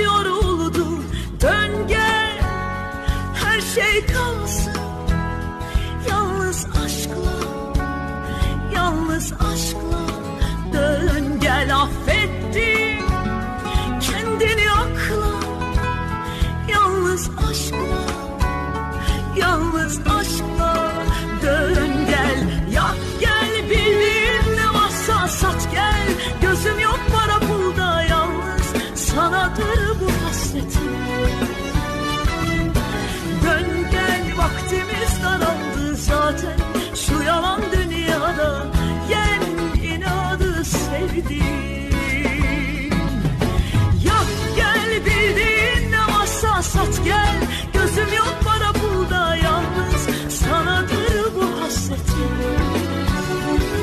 yoruldu. Dön gel. Her şey kalsın. Yalnız aşkla Yalnız aşkla Dön gel. Affettim. Kendini akla Yalnız aşkla Sanadır bu hasretim Dön gel vaktimiz daraldı zaten. Şu yalan dünyada Yen inadı sevdim